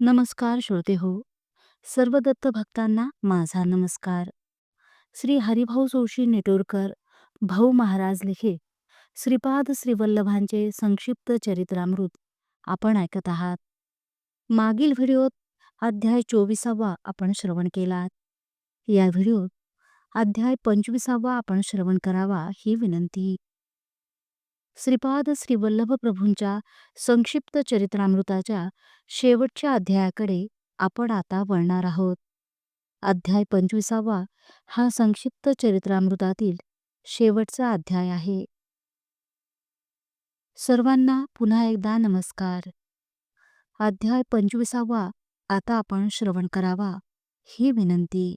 नमस्कार श्रोते हो. सर्व दत्त भक्तांना माझा नमस्कार. श्री हरिभाऊ जोशी नेटोरकर भाऊ महाराज लिखे श्रीपाद श्रीवल्लभांचे संक्षिप्त चरित्रामृत आपण ऐकत आहात. मागील व्हिडिओत अध्याय चोवीसावा आपण श्रवण केलात. या व्हिडिओत अध्याय पंचवीसावा आपण श्रवण करावा ही विनंती. श्रीपाद श्रीवल्लभ प्रभूंच्या संक्षिप्त चरित्रामृताच्या शेवटच्या अध्यायाकडे आपण आता वळणार आहोत. अध्याय पंचवीसावा हा संक्षिप्त चरित्रामृतातील शेवटचा अध्याय आहे. सर्वांना पुन्हा एकदा नमस्कार. अध्याय पंचवीसावा आता आपण श्रवण करावा ही विनंती.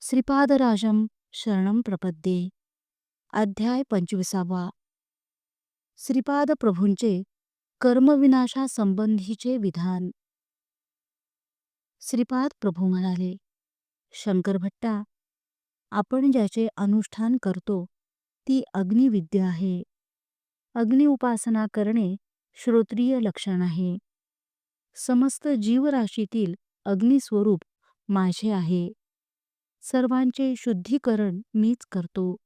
श्रीपादराजम शरणम प्रपद्ये. अध्याय पंचवीसावा श्रीपाद प्रभूंचे कर्मविनाशासंबंधीचे विधान. श्रीपाद प्रभू म्हणाले शंकरभट्टा आपण ज्याचे अनुष्ठान करतो ती अग्निविद्या आहे. अग्निउपासना करणे श्रोत्रिय लक्षण आहे. समस्त जीवराशीतील अग्निस्वरूप माझे आहे. सर्वांचे शुद्धीकरण मीच करतो.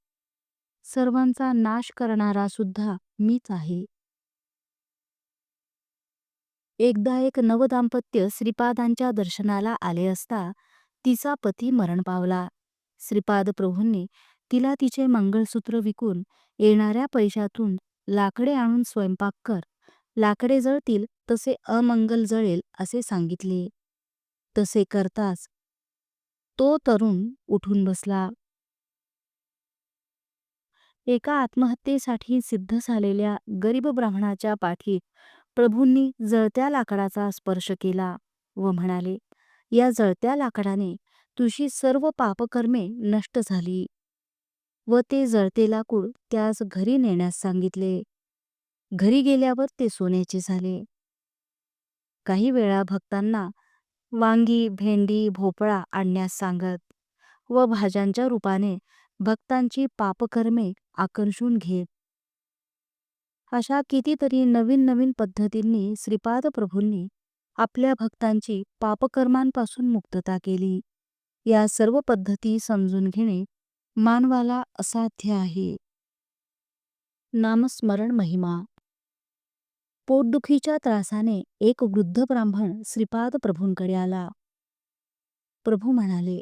सर्वांचा नाश करणारा सुद्धा मीच आहे. एकदा एक नवदाम्पत्य श्रीपादांच्या दर्शनाला आले असता तिचा पती मरण पावला. श्रीपाद प्रभूंनी तिला तिचे मंगळसूत्र विकून येणाऱ्या पैशातून लाकडे आणून स्वयंपाक कर. लाकडे जळतील तसे अमंगल जळेल असे सांगितले. तसे करताच तो तरुण उठून बसला. एका आत्महत्येसाठी सिद्ध झालेल्या गरीब ब्राह्मणाच्या पाठी प्रभूंनी जळत्या लाकडाचा स्पर्श केला व म्हणाले या जळत्या लाकडाने तुझी सर्व पापकर्मे नष्ट झाली व ते जळते लाकूड त्यास घरी नेण्यास सांगितले. घरी गेल्यावर ते सोन्याचे झाले. काही वेळा भक्तांना वांगी भेंडी भोपळा आणण्यास सांगत व भाज्यांच्या रूपाने भक्तांची पापकर्मे आकर्षून घेत. अशा कितीतरी नवीन नवीन पद्धतींनी श्रीपाद प्रभूंनी आपल्या भक्तांची पापकर्मांपासून मुक्तता केली. या सर्व पद्धती समजून घेणे मानवाला असाध्य आहे. नामस्मरण महिमा. पोटदुखीच्या त्रासाने एक वृद्ध ब्राह्मण श्रीपाद प्रभूंकडे आला. प्रभू म्हणाले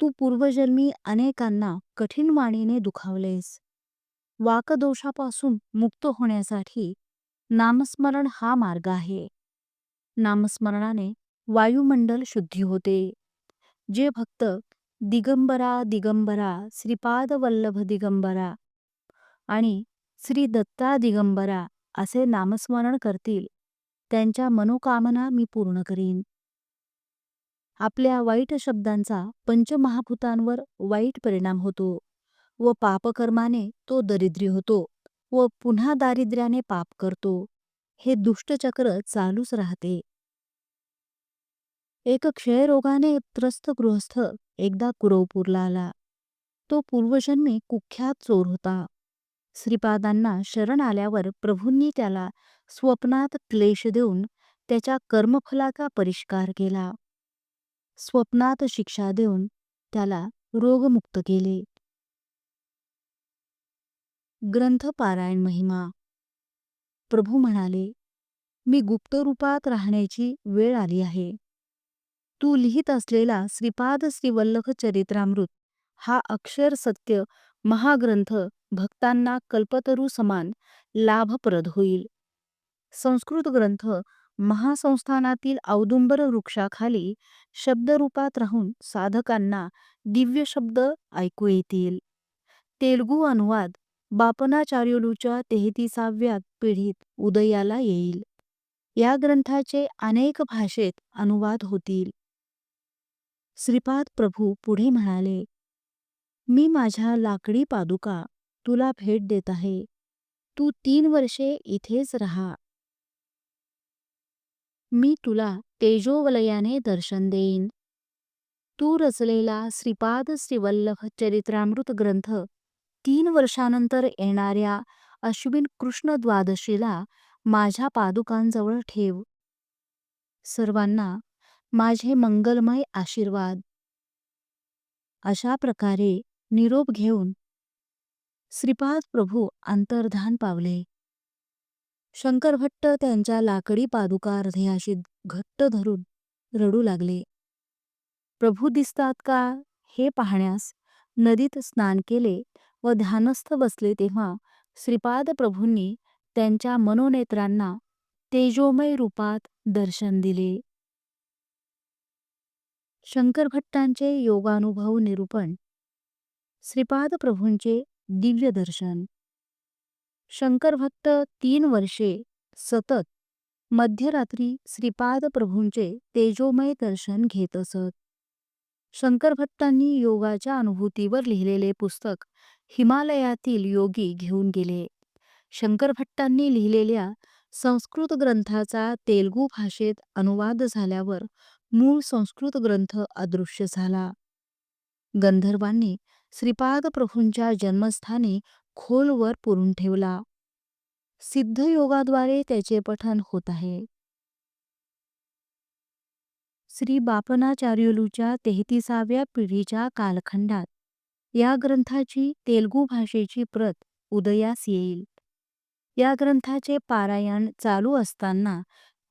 तू पूर्वजन्मी अनेकांना कठीण वाणीने दुखावलेस. वाकदोषापासून मुक्त होण्यासाठी नामस्मरण हा मार्ग आहे. नामस्मरणाने वायुमंडल शुद्धी होते. जे भक्त दिगंबरा दिगंबरा श्रीपाद वल्लभ दिगंबरा आणि श्री दत्ता दिगंबरा असे नामस्मरण करतील त्यांच्या मनोकामना मी पूर्ण करीन. आपल्या वाईट शब्दांचा पंचमहाभूतांवर वाईट परिणाम होतो व पापकर्माने तो दरिद्री होतो व पुन्हा दारिद्र्याने पाप करतो. हे दुष्टचक्र चालूच राहते. एक क्षयरोगाने त्रस्त गृहस्थ एकदा कुरवपूरला आला. तो पूर्वजन्मी कुख्यात चोर होता. श्रीपादांना शरण आल्यावर प्रभूंनी त्याला स्वप्नात क्लेश देऊन त्याच्या कर्मफलाचा परिष्कार केला. स्वप्नात शिक्षा देऊन त्याला रोगमुक्त केले. ग्रंथ पारायण महिमा. प्रभू म्हणाले मी गुप्त रूपात राहण्याची वेळ आली आहे. तू लिहित असलेला श्रीपाद श्रीवल्लभ चरित्रामृत हा अक्षर सत्य महाग्रंथ भक्तांना कल्पतरू समान लाभप्रद होईल. संस्कृत ग्रंथ महासंस्थानातील औदुंबर वृक्षाखाली शब्दरूपात राहून साधकांना दिव्य शब्द ऐकू येतील. तेलगू अनुवाद बापनाचार्युलूच्या तेहतीसाव्या पिढीत उदयाला येईल. या ग्रंथाचे अनेक भाषेत अनुवाद होतील. श्रीपाद प्रभू पुढे म्हणाले मी माझ्या लाकडी पादुका तुला भेट देत आहे. तू तीन वर्षे इथेच रहा. मी तुला तेजोवलयाने दर्शन देईन. तू रचलेला श्रीपाद श्रीवल्लभ चरित्रामृत ग्रंथ तीन वर्षानंतर येणाऱ्या अश्विन कृष्ण द्वादशीला माझ्या पादुकांजवळ ठेव. सर्वांना माझे मंगलमय आशीर्वाद. अशा प्रकारे निरोप घेऊन श्रीपाद प्रभू अंतर्धान पावले. शंकरभट्ट त्यांच्या लाकडी पादुका हृदयाशी घट्ट धरून रडू लागले. प्रभू दिसतात का हे पाहण्यास नदीत स्नान केले व ध्यानस्थ बसले तेव्हा श्रीपाद प्रभूंनी त्यांच्या मनोनेत्रांना तेजोमय रूपात दर्शन दिले. शंकरभट्टांचे योगानुभव निरूपण श्रीपाद प्रभूंचे दिव्य दर्शन शंकरभक्त तीन वर्षे सतत मध्यरात्री श्रीपाद प्रभूंचे तेजोमय दर्शन घेत असत. शंकरभट्टांनी योगाच्या अनुभूतीवर लिहिलेले पुस्तक हिमालयातील योगी घेऊन गेले. शंकरभट्टांनी लिहिलेल्या संस्कृत ग्रंथाचा तेलगू भाषेत अनुवाद झाल्यावर मूळ संस्कृत ग्रंथ अदृश्य झाला. गंधर्वांनी श्रीपाद प्रभूंच्या जन्मस्थानी खोलवर पुरून ठेवला. सिद्ध योगाद्वारे त्याचे पठन होत आहे. श्री बापनाचार्युलूच्या तेहतीसाव्या पिढीच्या कालखंडात या ग्रंथाची तेलगू भाषेची प्रत उदयास येईल. या ग्रंथाचे पारायण चालू असताना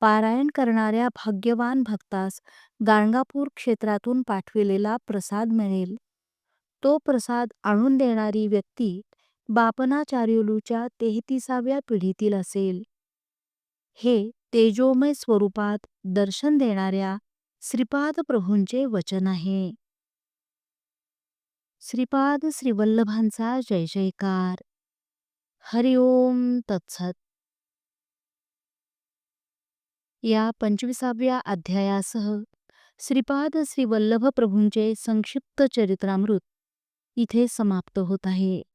पारायण करणाऱ्या भाग्यवान भक्तास गाणगापूर क्षेत्रातून पाठविलेला प्रसाद मिळेल. तो प्रसाद आणून देणारी व्यक्ती बापनाचार्युलूच्या तेहतीसाव्या पिढीतील असेल. हे तेजोमय स्वरूपात दर्शन देणाऱ्या श्रीपाद प्रभूंचे वचन आहे. श्रीपाद श्रीवल्लभांचा जय जयकार. हरिओम तत्सत. या पंचवीसाव्या अध्यायासह श्रीपाद श्रीवल्लभ प्रभूंचे संक्षिप्त चरित्रामृत इथे समाप्त होत आहे.